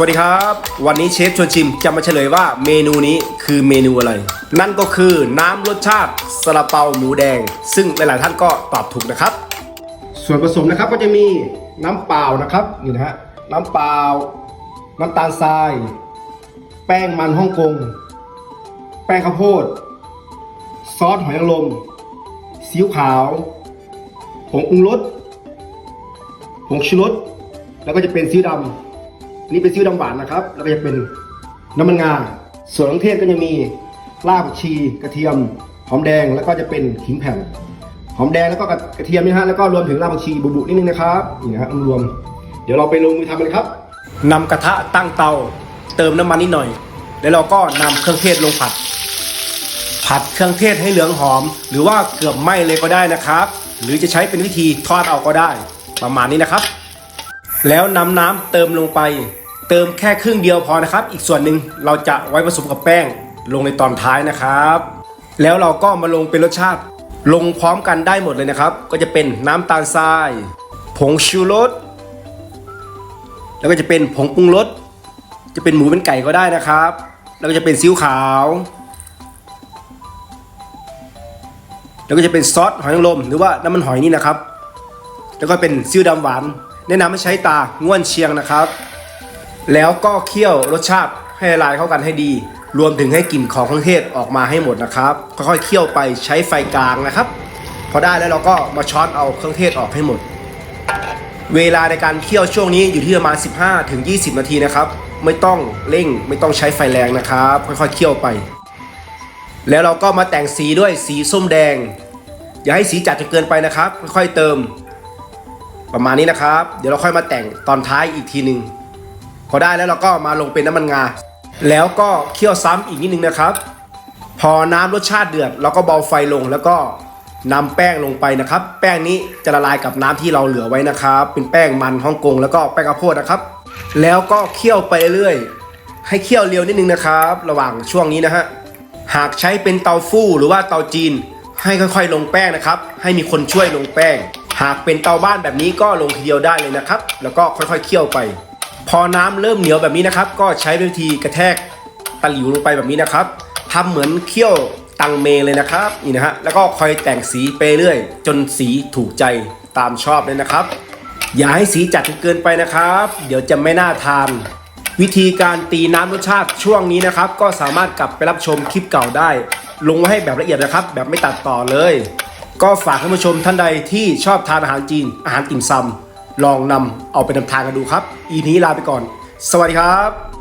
วัสดีครับ วันนี้เชฟชวนชิมจะมาเฉลยว่าเมนูนี้คือเมนูอะไร นั่นก็คือน้ำรสชาติซาลาเปาหมูแดง ซึ่งหลายๆท่านก็ตอบถูกนะครับ ส่วนผสมนะครับก็จะมีน้ำเปล่านะครับนี่นะฮะน้ำเปล่า น้ำตาลทราย แป้งมันฮ่องกง แป้งข้าวโพด ซอสหอยนางรมซีอิ๊วขาวผงปรุงรสผงชูรสแล้วก็จะเป็นซีอิ๊วดำ นี่เป็นซีอิ๊วดำหวานนะครับ แล้วก็จะเป็นน้ำมันงา ส่วนเครื่องเทศก็จะมีรากผักชีกระเทียม หอมแดงแล้วก็จะเป็นขิงแผ่น หอมแดงแล้วก็กระเทียมนี่ฮะแล้วก็รวมถึงรากผักชีบุบุนิดนึงนะครับนี่นะฮะรวม เดี๋ยวเราไปลงมือทำกันครับนำกระทะตั้งเตา เติมน้ำมันนิดหน่อย แล้วเราก็นำเครื่องเทศลงผัด ผัดเครื่องเทศให้เหลืองหอม หรือว่าเกือบไหม้เลยก็ได้นะครับ หรือจะใช้เป็นวิธีทอดเอาก็ได้ ประมาณนี้นะครับ แล้วนำน้ำเติมลงไป เติมแค่ครึ่งเดียวพอนะครับ อีกส่วนหนึ่งเราจะไว้ผสมกับแป้ง ลงในตอนท้ายนะครับ แล้วเราก็มาลงเป็นรสชาติ ลงพร้อมกันได้หมดเลยนะครับ ก็จะเป็นน้ำตาลทราย ผงชูรสแล้วก็จะเป็นผงปรุงรสจะเป็นหมูเป็นไก่ก็ได้นะครับ แล้วก็จะเป็นซีอิ๊วขาว แล้วก็จะเป็นซอสหอยนางรมหรือว่าน้ำมันหอยนี่นะครับ แล้วก็เป็นซีอิ๊วดำหวาน แนะนำให้ใช้ตาง่วนเชียงนะครับ แล้วก็เคี่ยวรสชาติให้ละลายเข้ากันให้ดี รวมถึงให้กลิ่นของเครื่องเทศออกมาให้หมดนะครับค่อยๆเคี่ยวไปใช้ไฟกลางนะครับ พอได้แล้วเราก็มาช้อนเอาเครื่องเทศออกให้หมด เวลาในการเคี่ยวช่วงนี้อยู่ที่ประมาณ 15ถึง20 นาทีนะครับ ไม่ต้องเร่งไม่ต้องใช้ไฟแรงนะครับ ค่อยๆเคี่ยวไป แล้วเราก็มาแต่งสีด้วยสีส้มแดง อย่าให้สีจัดจนเกินไปนะครับ ค่อยๆเติม ประมาณนี้นะครับ เดี๋ยวเราค่อยมาแต่งตอนท้ายอีกทีหนึ่งพอได้แล้วเราก็มาลงเป็นน้ำมันงา แล้วก็เคี่ยวซ้ำอีกนิดนึงนะครับ พอน้ำรสชาติเดือดเราก็เบาไฟลงแล้วก็นำแป้งลงไปนะครับ แป้งนี้จะละลายกับน้ำที่เราเหลือไว้นะครับ เป็นแป้งมันฮ่องกงแล้วก็แป้งข้าวโพดนะครับ แล้วก็เคี่ยวไปเรื่อยๆให้เคี่ยวเร็วนิดนึงนะครับ ระหว่างช่วงนี้นะฮะหากใช้เป็นเตาฟู่หรือว่าเตาจีน ให้ค่อยๆ ลงแป้งนะครับ ให้มีคนช่วยลงแป้ง หากเป็นเตาบ้านแบบนี้ก็ลงทีเดียวได้เลยนะครับ แล้วก็ค่อยๆเคี่ยวไป พอน้ำเริ่มเหนียวแบบนี้นะครับ ก็ใช้วิธีกระแทกตะหลิวลงไปแบบนี้นะครับทำเหมือนเคี่ยวตังเมเลยนะครับนี่นะฮะแล้วก็คอยแต่งสีไปเรื่อย จนสีถูกใจตามชอบเลยนะครับ อย่าให้สีจัดจนเกินไปนะครับ เดี๋ยวจะไม่น่าทาน วิธีการตีน้ำรสชาติช่วงนี้นะครับ ก็สามารถกลับไปรับชมคลิปเก่าได้ ลงไว้ให้แบบละเอียดนะครับ แบบไม่ตัดต่อเลย ก็ฝากท่านผู้ชมท่านใดที่ชอบทานอาหารจีน อาหารติ่มซำลองนำเอาไปนำทานกันดูครับ อีพีนี้ลาไปก่อน สวัสดีครับ